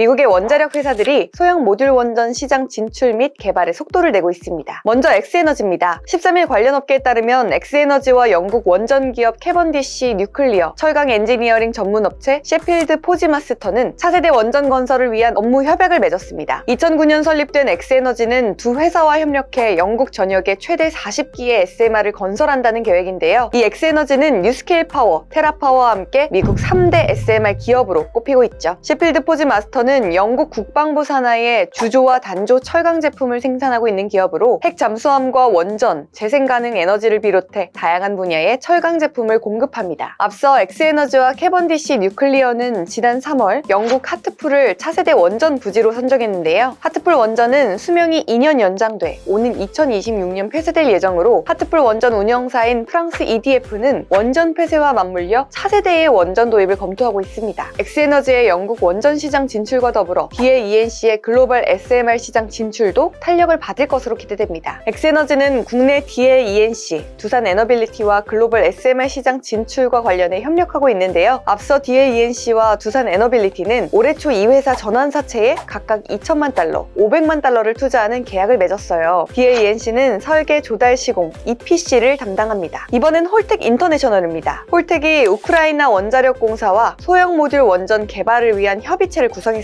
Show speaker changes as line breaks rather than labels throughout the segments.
미국의 원자력 회사들이 소형 모듈 원전 시장 진출 및 개발에 속도를 내고 있습니다. 먼저 엑스에너지입니다. 13일 관련 업계에 따르면 엑스에너지와 영국 원전 기업 캐번디시 뉴클리어, 철강 엔지니어링 전문 업체 셰필드 포지마스터는 차세대 원전 건설을 위한 업무 협약을 맺었습니다. 2009년 설립된 엑스에너지는 두 회사와 협력해 영국 전역에 최대 40기의 SMR을 건설한다는 계획인데요. 이 엑스에너지는 뉴스케일 파워, 테라파워와 함께 미국 3대 SMR 기업으로 꼽히고 있죠. 셰필드 포지마스터는 영국 국방부 산하의 주조와 단조 철강 제품을 생산하고 있는 기업으로 핵 잠수함과 원전, 재생 가능 에너지를 비롯해 다양한 분야의 철강 제품을 공급합니다. 앞서 엑스에너지와 캐번디시 뉴클리어는 지난 3월 영국 하트풀을 차세대 원전 부지로 선정했는데요. 하트풀 원전은 수명이 2년 연장돼 오는 2026년 폐쇄될 예정으로 하트풀 원전 운영사인 프랑스 EDF는 원전 폐쇄와 맞물려 차세대의 원전 도입을 검토하고 있습니다. 엑스에너지의 영국 원전 시장 진출 과 더불어 DA-ENC의 글로벌 SMR 시장 진출도 탄력을 받을 것으로 기대됩니다. 엑스에너지는 국내 DA-ENC, 두산 에너빌리티와 글로벌 SMR 시장 진출과 관련해 협력하고 있는데요. 앞서 DA-ENC와 두산 에너빌리티는 올해 초이 회사 전환사채에 각각 2천만 달러, 500만 달러를 투자하는 계약을 맺었어요. DA-ENC는 설계, 조달, 시공, EPC를 담당합니다. 이번엔 홀텍 인터내셔널입니다. 홀텍이 우크라이나 원자력 공사와 소형 모듈 원전 개발을 위한 협의체를 구성했습니다.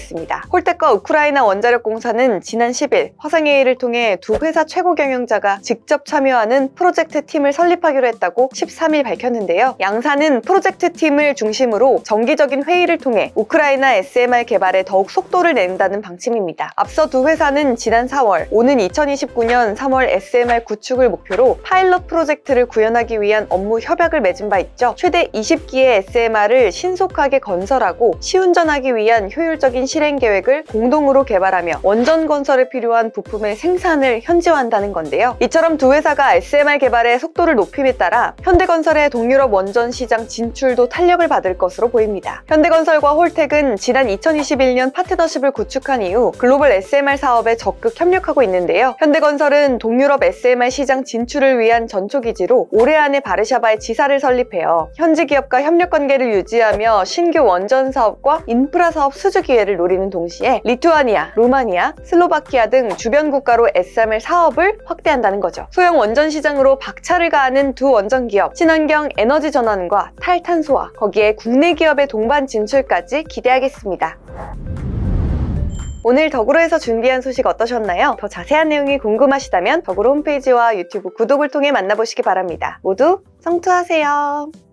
홀텍과 우크라이나 원자력 공사는 지난 10일 화상회의를 통해 두 회사 최고 경영자가 직접 참여하는 프로젝트 팀을 설립하기로 했다고 13일 밝혔는데요. 양사는 프로젝트 팀을 중심으로 정기적인 회의를 통해 우크라이나 SMR 개발에 더욱 속도를 낸다는 방침입니다. 앞서 두 회사는 지난 4월, 오는 2029년 3월 SMR 구축을 목표로 파일럿 프로젝트를 구현하기 위한 업무 협약을 맺은 바 있죠. 최대 20기의 SMR을 신속하게 건설하고 시운전하기 위한 효율적인 실행 계획을 공동으로 개발하며 원전 건설에 필요한 부품의 생산을 현지화한다는 건데요. 이처럼 두 회사가 SMR 개발의 속도를 높임에 따라 현대건설의 동유럽 원전 시장 진출도 탄력을 받을 것으로 보입니다. 현대건설과 홀텍은 지난 2021년 파트너십을 구축한 이후 글로벌 SMR 사업에 적극 협력하고 있는데요. 현대건설은 동유럽 SMR 시장 진출을 위한 전초기지로 올해 안에 바르샤바에 지사를 설립해요. 현지 기업과 협력 관계를 유지하며 신규 원전 사업과 인프라 사업 수주 기회를 노리는 동시에 리투아니아, 루마니아, 슬로바키아 등 주변 국가로 SMR 사업을 확대한다는 거죠. 소형 원전 시장으로 박차를 가하는 두 원전 기업, 친환경 에너지 전환과 탈탄소화, 거기에 국내 기업의 동반 진출까지 기대하겠습니다. 오늘 덕으로에서 준비한 소식 어떠셨나요? 더 자세한 내용이 궁금하시다면 덕으로 홈페이지와 유튜브 구독을 통해 만나보시기 바랍니다. 모두 성투하세요.